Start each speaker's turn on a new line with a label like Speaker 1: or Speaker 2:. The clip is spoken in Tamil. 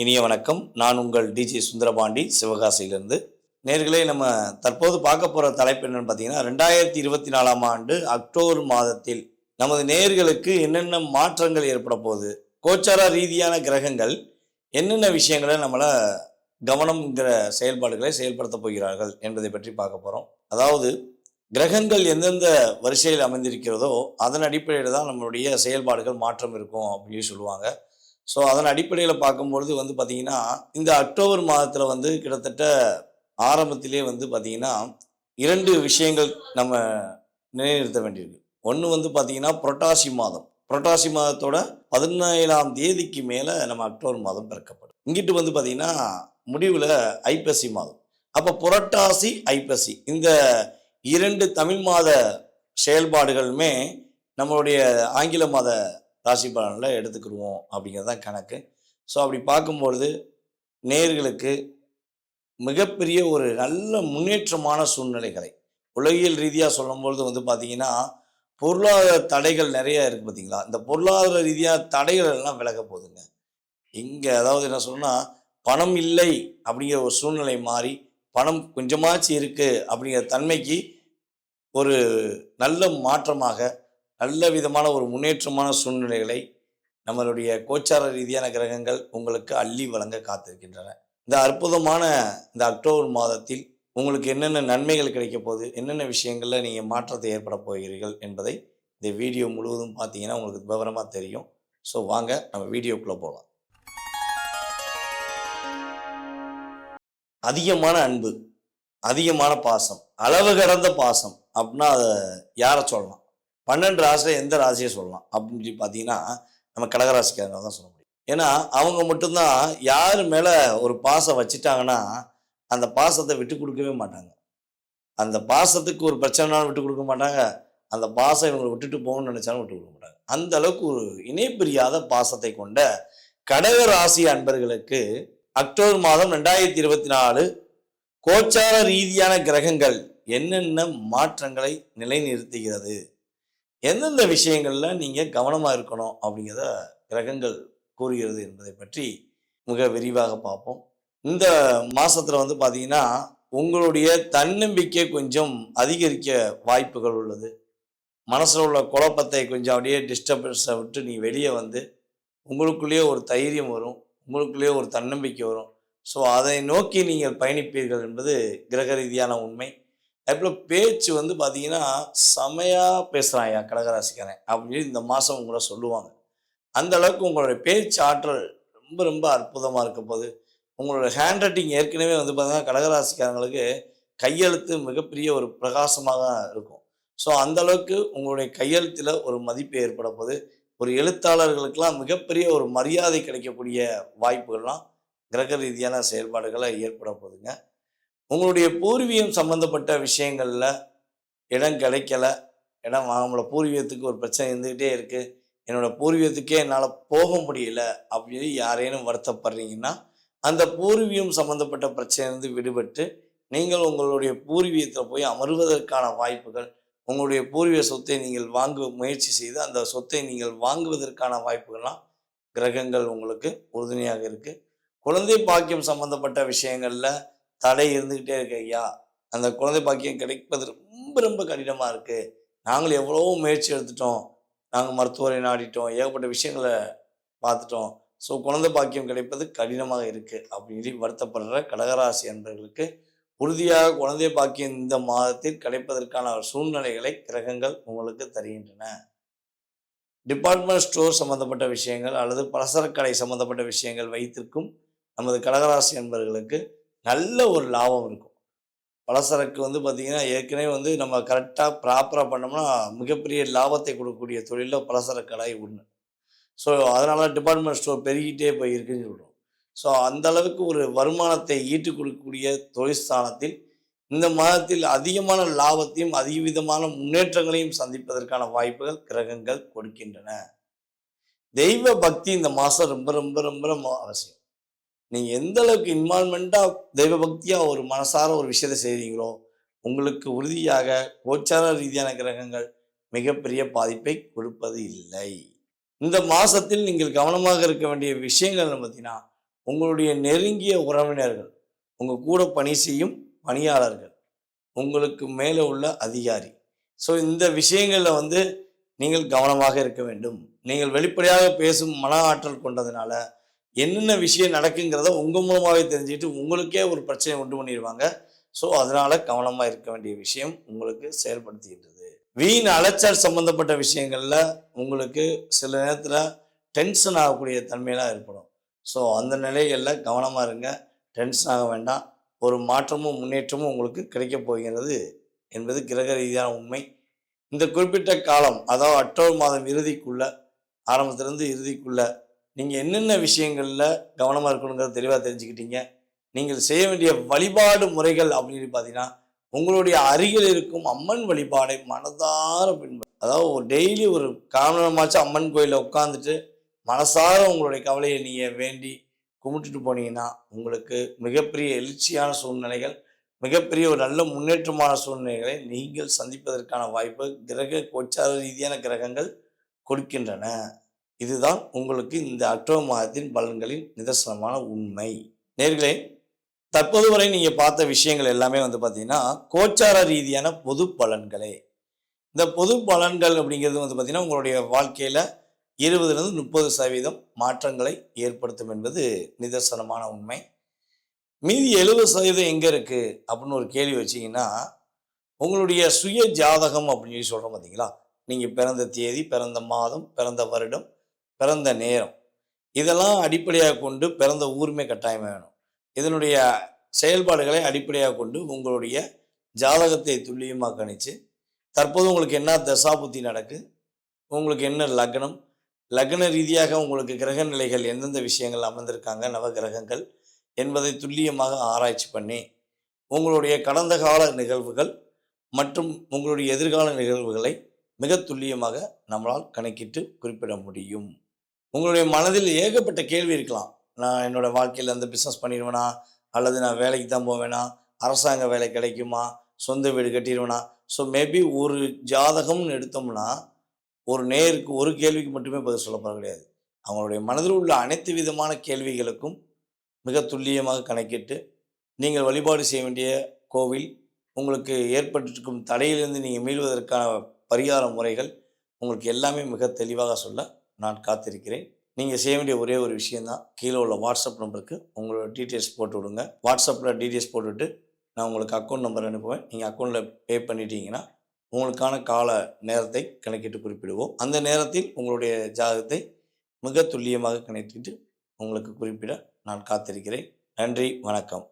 Speaker 1: இனிய வணக்கம். நான் உங்கள் டிஜே சுந்தரபாண்டி சிவகாசியிலிருந்து. நேர்களே நம்ம தற்போது பார்க்க போகிற தலைப்பு என்னென்னு பார்த்தீங்கன்னா ரெண்டாயிரத்தி இருபத்தி நாலாம் ஆண்டு அக்டோபர் மாதத்தில் நமது நேர்களுக்கு என்னென்ன மாற்றங்கள் ஏற்பட போகுது கோச்சார ரீதியான கிரகங்கள் என்னென்ன விஷயங்களை நம்மளை கவனம்ங்கிற செயல்பாடுகளை செயல்படுத்த போகிறார்கள் என்பதை பற்றி பார்க்க போகிறோம் அதாவது கிரகங்கள் எந்தெந்த வரிசையில் அமைந்திருக்கிறதோ அதன் அடிப்படையில் தான் நம்மளுடைய செயல்பாடுகள் மாற்றம் இருக்கும் அப்படின்னு சொல்லுவாங்க. ஸோ அதன் அடிப்படையில் பார்க்கும்பொழுது வந்து பார்த்திங்கன்னா இந்த அக்டோபர் மாதத்தில் வந்து கிட்டத்தட்ட ஆரம்பத்திலே வந்து பார்த்திங்கன்னா இரண்டு விஷயங்கள் நம்ம நிலைநிறுத்த வேண்டியிருக்கு. ஒன்று வந்து பார்த்திங்கன்னா புரட்டாசி மாதம். புரட்டாசி மாதத்தோட பதினேழாம் தேதிக்கு மேலே நம்ம அக்டோபர் மாதம் பிறக்கப்படும். இங்கிட்டு வந்து பார்த்திங்கன்னா முடிவில் ஐப்பசி மாதம். அப்போ புரட்டாசி ஐப்பசி இந்த இரண்டு தமிழ் மாத செயல்பாடுகளுமே நம்மளுடைய ஆங்கில மாத ராசி பலனில் எடுத்துக்கிடுவோம் அப்படிங்கிறது தான் கணக்கு. ஸோ அப்படி பார்க்கும்பொழுது நேர்களுக்கு மிகப்பெரிய ஒரு நல்ல முன்னேற்றமான சூழ்நிலைகளை உலகியல் ரீதியாக சொல்லும்பொழுது வந்து பார்த்தீங்கன்னா பொருளாதார தடைகள் நிறையா இருக்குது பார்த்தீங்களா? இந்த பொருளாதார ரீதியாக தடைகள் எல்லாம் விலக போகுதுங்க. இங்கே அதாவது என்ன சொல்லணும்னா பணம் இல்லை அப்படிங்கிற ஒரு சூழ்நிலை மாறி பணம் கொஞ்சமாச்சு இருக்குது அப்படிங்கிற தன்மைக்கு ஒரு நல்ல மாற்றமாக நல்ல விதமான ஒரு முன்னேற்றமான சூழ்நிலைகளை நம்மளுடைய கோச்சார ரீதியான கிரகங்கள் உங்களுக்கு அள்ளி வழங்க காத்திருக்கின்றன. இந்த அற்புதமான இந்த அக்டோபர் மாதத்தில் உங்களுக்கு என்னென்ன நன்மைகள் கிடைக்க போகுது என்னென்ன விஷயங்களில் நீங்கள் மாற்றத்தை ஏற்பட போகிறீர்கள் என்பதை இந்த வீடியோ முழுவதும் பார்த்தீங்கன்னா உங்களுக்கு விவரமாக தெரியும். ஸோ வாங்க நம்ம வீடியோக்குள்ளே போகலாம் அதிகமான அன்பு அதிகமான பாசம் அளவு கடந்த பாசம் அப்படின்னா அதை யாரை சொல்லலாம்? பன்னெண்டு ராசியில் எந்த ராசியை சொல்லலாம்? அப்படின்னு சொல்லி பார்த்தீங்கன்னா நம்ம கடகராசிக்காரங்க தான் சொல்ல முடியும். ஏன்னா அவங்க மட்டும்தான் யார் மேலே ஒரு பாசம் வச்சுட்டாங்கன்னா அந்த பாசத்தை விட்டு கொடுக்கவே மாட்டாங்க. அந்த பாசத்துக்கு ஒரு பிரச்சனைனாலும் விட்டு கொடுக்க மாட்டாங்க. அந்த பாசம் இவங்களை விட்டுட்டு போகணும்னு நினச்சாலும் விட்டு கொடுக்க மாட்டாங்க. அந்த அளவுக்கு ஒரு இணைப்பிரியாத பாசத்தை கொண்ட கடக ராசி அன்பர்களுக்கு அக்டோபர் மாதம் ரெண்டாயிரத்தி இருபத்தி நாலு கோச்சார ரீதியான கிரகங்கள் என்னென்ன மாற்றங்களை நிலைநிறுத்துகிறது? எந்தெந்த விஷயங்களில் நீங்கள் கவனமாக இருக்கணும் அப்படிங்கிறத கிரகங்கள் கூறுகிறது என்பதை பற்றி மிக விரிவாக பார்ப்போம். இந்த மாதத்தில் வந்து பார்த்தீங்கன்னா உங்களுடைய தன்னம்பிக்கை கொஞ்சம் அதிகரிக்க வாய்ப்புகள் உள்ளது. மனசில் உள்ள குழப்பத்தை கொஞ்சம் அப்படியே டிஸ்டர்பன்ஸை விட்டு நீ வெளியே வந்து உங்களுக்குள்ளேயே ஒரு தைரியம் வரும் உங்களுக்குள்ளேயே ஒரு தன்னம்பிக்கை வரும். ஸோ அதை நோக்கி நீங்கள் பயணிப்பீர்கள் என்பது கிரக ரீதியான உண்மை. அதுபோல் பேச்சு வந்து பார்த்தீங்கன்னா செமையாக பேசுகிறாயா கடகராசிக்காரன் அப்படின்னு இந்த மாதம் உங்களை சொல்லுவாங்க. அந்த அளவுக்கு உங்களுடைய பேச்சு ஆற்றல் ரொம்ப ரொம்ப அற்புதமாக இருக்க போது உங்களோட ஹேண்ட் ரைட்டிங் ஏற்கனவே வந்து பார்த்தீங்கன்னா கடகராசிக்காரங்களுக்கு கையெழுத்து மிகப்பெரிய ஒரு பிரகாசமாக இருக்கும். ஸோ அந்த அளவுக்கு உங்களுடைய கையெழுத்தில் ஒரு மதிப்பு ஏற்பட போது ஒரு எழுத்தாளர்களுக்கெல்லாம் மிகப்பெரிய ஒரு மரியாதை கிடைக்கக்கூடிய வாய்ப்புகள்லாம் கிரக ரீதியான செயல்பாடுகளை ஏற்பட போகுதுங்க உங்களுடைய பூர்வீகம் சம்மந்தப்பட்ட விஷயங்களில் இடம் கிடைக்கல. இடம் வாங்கல பூர்வீகத்துக்கு ஒரு பிரச்சனை இருந்துக்கிட்டே இருக்குது என்னோடய பூர்வீகத்துக்கே என்னால் போக முடியல அப்படின்னு யாரேனும் வருத்தப்படுறீங்கன்னா அந்த பூர்வீகம் சம்மந்தப்பட்ட பிரச்சனையிலிருந்து விடுபட்டு நீங்கள் உங்களுடைய பூர்வீகத்தில் போய் அமர்வதற்கான வாய்ப்புகள் உங்களுடைய பூர்வீக சொத்தை நீங்கள் வாங்க முயற்சி செய்து அந்த சொத்தை நீங்கள் வாங்குவதற்கான வாய்ப்புகள்லாம் கிரகங்கள் உங்களுக்கு உறுதுணையாக இருக்குது குழந்தை பாக்கியம் சம்மந்தப்பட்ட விஷயங்களில் தடை இருந்துக்கிட்டே இருக்கு ஐயா. அந்த குழந்தை பாக்கியம் கிடைப்பது ரொம்ப ரொம்ப கடினமாக இருக்குது நாங்கள் எவ்வளோ முயற்சி எடுத்துட்டோம். நாங்கள் மருத்துவரை நாடிட்டோம். ஏகப்பட்ட விஷயங்களை பார்த்துட்டோம். ஸோ குழந்தை பாக்கியம் கிடைப்பது கடினமாக இருக்குது அப்படின்னு வருத்தப்படுற கடகராசி என்பர்களுக்கு உறுதியாக குழந்தை பாக்கியம் இந்த மாதத்தில் கிடைப்பதற்கான சூழ்நிலைகளை கிரகங்கள் உங்களுக்கு தருகின்றன. டிபார்ட்மெண்ட் ஸ்டோர் சம்மந்தப்பட்ட விஷயங்கள் அல்லது பலசரக்கடை சம்மந்தப்பட்ட விஷயங்கள் வைத்திருக்கும் நமது கடகராசி என்பர்களுக்கு நல்ல ஒரு லாபம் இருக்கும். பலசரக்கு வந்து பார்த்திங்கன்னா ஏற்கனவே வந்து நம்ம கரெக்டாக ப்ராப்பராக பண்ணோம்னா மிகப்பெரிய லாபத்தை கொடுக்கக்கூடிய தொழிலில் பலசரக்கு கடை ஒன்று ஸோ அதனால டிபார்ட்மெண்ட் ஸ்டோர் பெருகிட்டே போய் இருக்குன்னு சொல்கிறோம் ஸோ அந்த அளவுக்கு ஒரு வருமானத்தை ஈட்டு கொடுக்கக்கூடிய தொழிற்சாலத்தில் இந்த மாதத்தில் அதிகமான லாபத்தையும் அதிக விதமான முன்னேற்றங்களையும் சந்திப்பதற்கான வாய்ப்புகள் கிரகங்கள் கொடுக்கின்றன. தெய்வ பக்தி இந்த மாதம் ரொம்ப ரொம்ப ரொம்ப ரொம்ப அவசியம். நீங்கள் எந்த அளவுக்கு இன்வால்மெண்ட்டாக தெய்வ பக்தியாக ஒரு மனசார ஒரு விஷயத்தை செய்கிறீங்களோ உங்களுக்கு உறுதியாக கோச்சார ரீதியான கிரகங்கள் மிகப்பெரிய பாதிப்பை கொடுப்பது இல்லை. இந்த மாதத்தில் நீங்கள் கவனமாக இருக்க வேண்டிய விஷயங்கள் பார்த்தீங்கன்னா உங்களுடைய நெருங்கிய உறவினர்கள் உங்கள் கூட பணி செய்யும் பணியாளர்கள் உங்களுக்கு மேலே உள்ள அதிகாரி. ஸோ இந்த விஷயங்களில் வந்து நீங்கள் கவனமாக இருக்க வேண்டும். நீங்கள் வெளிப்படையாக பேசும் மன ஆற்றல் கொண்டதுனால என்னென்ன விஷயம் நடக்குங்கிறத உங்கள் மூலமாகவே தெரிஞ்சுக்கிட்டு உங்களுக்கே ஒரு பிரச்சனை உண்டு பண்ணிடுவாங்க. ஸோ அதனால் கவனமாக இருக்க வேண்டிய விஷயம் உங்களுக்கு செயல்படுத்துகின்றது. வீண் அலைச்சல் சம்பந்தப்பட்ட விஷயங்களில் உங்களுக்கு சில நேரத்தில் டென்ஷன் ஆகக்கூடிய தன்மையெல்லாம் ஏற்படும். ஸோ அந்த நிலைகளில் கவனமாக இருங்க. டென்ஷன் ஆக வேண்டாம். ஒரு மாற்றமும் முன்னேற்றமும் உங்களுக்கு கிடைக்கப் போகிறது என்பது கிரக ரீதியான உண்மை. இந்த குறிப்பிட்ட காலம் அதாவது அக்டோபர் மாதம் இறுதிக்குள்ள ஆரம்பத்திலிருந்து இறுதிக்குள்ள நீங்கள் என்னென்ன விஷயங்களில் கவனமாக இருக்கணுங்கிறத தெளிவாக தெரிஞ்சுக்கிட்டீங்க. நீங்கள் செய்ய வேண்டிய வழிபாடு முறைகள் அப்படின்னு பார்த்தீங்கன்னா உங்களுடைய அருகில் இருக்கும் அம்மன் வழிபாடை மனதார பின்பற்ற. அதாவது ஒரு டெய்லி ஒரு காரணமாச்சும் அம்மன் கோயிலில் உட்காந்துட்டு மனசார உங்களுடைய கவலையை நீங்கள் வேண்டி கும்பிட்டுட்டு போனீங்கன்னா உங்களுக்கு மிகப்பெரிய எழுச்சியான சூழ்நிலைகள் மிகப்பெரிய ஒரு நல்ல முன்னேற்றமான சூழ்நிலைகளை நீங்கள் சந்திப்பதற்கான வாய்ப்பு கிரக கோச்சார ரீதியான கிரகங்கள் கொடுக்கின்றன. இதுதான் உங்களுக்கு இந்த அக்டோபர் மாதத்தின் பலன்களின் நிதர்சனமான உண்மை. நேர்களே தற்போது வரை நீங்கள் பார்த்த விஷயங்கள் எல்லாமே வந்து பார்த்தீங்கன்னா கோச்சார ரீதியான பொது பலன்களே. இந்த பொது பலன்கள் அப்படிங்கிறது வந்து பார்த்தீங்கன்னா உங்களுடைய வாழ்க்கையில் இருபதுலேருந்து முப்பது சதவீதம் மாற்றங்களை ஏற்படுத்தும் என்பது நிதர்சனமான உண்மை. மீதி எழுபது சதவீதம் எங்கே இருக்குது அப்படின்னு ஒரு கேள்வி வச்சிங்கன்னா உங்களுடைய சுய ஜாதகம் அப்படின்னு சொல்லி சொல்கிறோம் பார்த்தீங்களா நீங்கள் பிறந்த தேதி பிறந்த மாதம் பிறந்த வருடம் பிறந்த நேரம். இதெல்லாம் அடிப்படையாக கொண்டு பிறந்த ஊருமே கட்டாயம் வேணும். இதனுடைய செயல்பாடுகளை அடிப்படையாக கொண்டு உங்களுடைய ஜாதகத்தை துல்லியமாக கணிச்சு தற்போது உங்களுக்கு என்ன தசாபுத்தி நடக்கு உங்களுக்கு என்ன லக்னம் லக்ன ரீதியாக உங்களுக்கு கிரக நிலைகள் எந்தெந்த விஷயங்கள் அமர்ந்திருக்காங்க நவ கிரகங்கள் என்பதை துல்லியமாக ஆராய்ச்சி பண்ணி உங்களுடைய கடந்த கால நிகழ்வுகள் மற்றும் உங்களுடைய எதிர்கால நிகழ்வுகளை மிக துல்லியமாக நம்மளால் கணக்கிட்டு குறிப்பிட முடியும். உங்களுடைய மனதில் ஏகப்பட்ட கேள்வி இருக்கலாம். நான் என்னோட வாழ்க்கையில் அந்த பிஸ்னஸ் பண்ணிடுவேனா அல்லது நான் வேலைக்கு தான் போவேனா? அரசாங்க வேலை கிடைக்குமா? சொந்த வீடு கட்டிடுவேனா ஸோ மேபி ஒரு ஜாதகம்னு எடுத்தோம்னா ஒரு நேருக்கு ஒரு கேள்விக்கு மட்டுமே பதில் சொல்லப்பட கிடையாது. அவங்களுடைய மனதில் உள்ள அனைத்து விதமான கேள்விகளுக்கும் மிக துல்லியமாக கணக்கிட்டு நீங்கள் வழிபாடு செய்ய வேண்டிய கோவில் உங்களுக்கு ஏற்பட்டிருக்கும் தடையிலிருந்து நீங்கள் மீள்வதற்கான பரிகார முறைகள் உங்களுக்கு எல்லாமே மிக தெளிவாக சொல்ல நான் காத்திருக்கிறேன். நீங்கள் செய்ய வேண்டிய ஒரே ஒரு விஷயந்தான் கீழே உள்ள வாட்ஸ்அப் நம்பருக்கு உங்களோட டீட்டெயில்ஸ் போட்டு விடுங்க. வாட்ஸ்அப்பில் டீட்டெயில்ஸ் போட்டுவிட்டு நான் உங்களுக்கு அக்கௌண்ட் நம்பர் அனுப்புவேன். நீங்கள் அக்கௌண்ட்டில் பே பண்ணிட்டீங்கன்னா உங்களுக்கான கால நேரத்தை கணக்கிட்டு குறிப்பிடுவோம். அந்த நேரத்தில் உங்களுடைய ஜாதகத்தை மிக துல்லியமாக கணக்கிட்டு உங்களுக்கு குறிப்பிட நான் காத்திருக்கிறேன். நன்றி வணக்கம்.